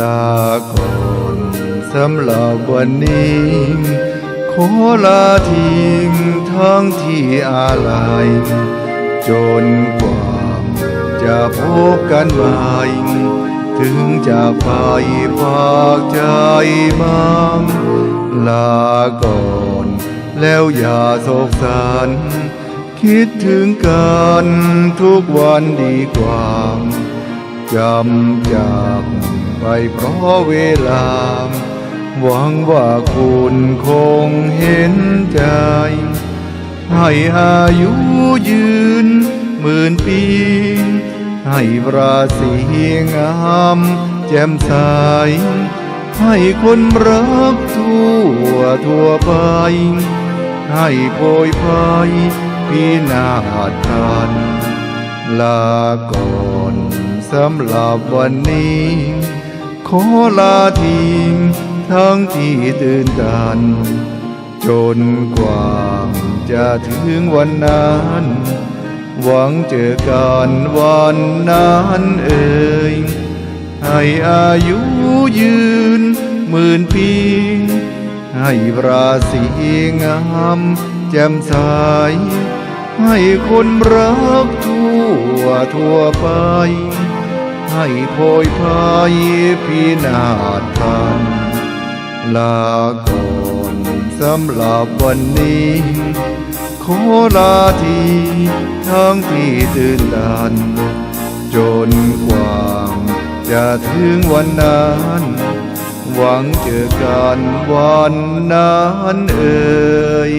ลาคนสำหรับวันนี้ ขอลาทิ้งทั้งที่อาลัย จนกว่าจะพบกันใหม่ถึงจะไปฝากใจมังลาก่อนแล้วอย่าโศกสันคิดถึงกันทุกวันดีกว่า จำจากไปเพราะเวลา หวังว่าคุณคงเห็นใจ ให้อายุยืนหมื่นปี ให้ราศีงามแจ่มใส ให้คนรักทั่วทั่วไป ให้โพยภัยพินาศทัน ลาก่อนสำหรับวันนี้ ขอลาทิ้งทั้งที่ตื่นตัน จนกว่าจะถึงวันนั้น หวังเจอกันวันนั้นเอ่ยให้อายุยืนหมื่นปีให้ราศีงามแจ่มใสให้คนรักทั่ ทัวทั่วไป ให้โพยภัยพินาศทันลาก่อนสำหรับวันนี้ ขอลาทีทั้งที่ตื่นตัน จนกว่าจะถึงวันนั้นหวังเจอกันวันนั้นเอ่ย